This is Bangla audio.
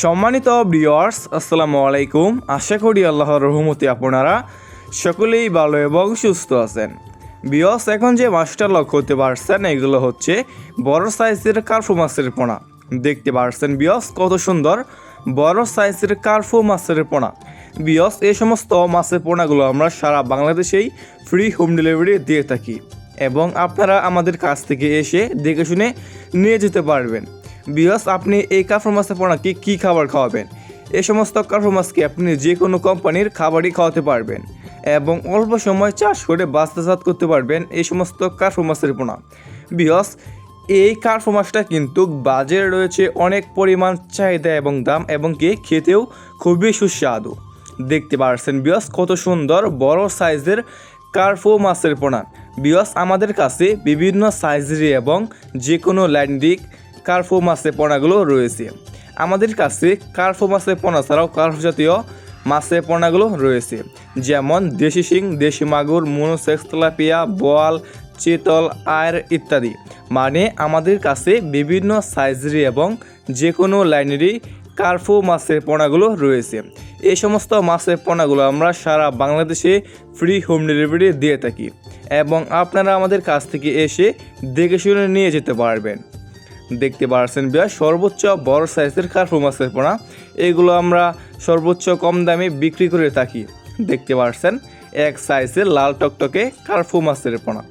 সম্মানিত ভিউয়ার্স আসসালামু আলাইকুম। আশা করি আল্লাহর রহমতে আপনারা সকলেই ভালো এবং সুস্থ আছেন। বিয়স এখন যে মাছটা লক্ষ্য করতে পারছেন, এগুলো হচ্ছে বড় সাইজের কার্ফু মাছের পোনা। দেখতে পারছেন বিয়স কত সুন্দর বড় সাইজের কার্ফু মাছের পোনা। বিয়স এই সমস্ত মাছের পোনাগুলো আমরা সারা বাংলাদেশেই ফ্রি হোম ডেলিভারি দিয়ে থাকি। এবং আপনারা আমাদের কাছ থেকে এসে দেখে শুনে নিয়ে যেতে পারবেন। বিয়স আপনি এই কার্ফু মাছের পোনাকে কী খাবার খাওয়াবেন? এ সমস্ত মাছকে আপনি যে কোনো কোম্পানির খাবারই খাওয়াতে পারবেন এবং অল্প সময় চাষ করে বাস্তাজাত করতে পারবেন এই সমস্ত কার্ফু পোনা। বিয়স এই কার্ফু কিন্তু বাজারে রয়েছে অনেক পরিমাণ চাহিদা এবং দাম এবং কি খেতেও খুবই সুস্বাদু। দেখতে পারছেন বিয়স কত সুন্দর বড় সাইজের কার্ফু মাছের পোনা। বিয়স আমাদের কাছে বিভিন্ন সাইজের এবং যে কোনো ল্যান্ডিক কার্ফু মাছের পোনাগুলো রয়েছে। আমাদের কাছে কার্ফু মাছের পোনা ছাড়াও কার্ফু জাতীয় মাছের পোনাগুলো রয়েছে। যেমন দেশি শিং, দেশি মাগুর, মনোসেক্স, তেলাপিয়া, বোয়াল, চিতল আয়ের ইত্যাদি। মানে আমাদের কাছে বিভিন্ন সাইজের এবং যে কোনো লাইনেরই কার্ফু মাছের পোনাগুলো রয়েছে। এই সমস্ত মাছের পোনাগুলো আমরা সারা বাংলাদেশে ফ্রি হোম ডেলিভারি দিয়ে থাকি এবং আপনারা আমাদের কাছ থেকে এসে দেখে শুনে নিয়ে যেতে পারবেন। দেখতে পারছেন বিয়া সর্বোচ্চ বড় সাইজের কার্ফু মাছের পোনা। এগুলো আমরা সর্বোচ্চ কম দামে বিক্রি করে থাকি। দেখতে পারছেন, এক সাইজের লাল টকটকে কার্ফু মাছের পোনা।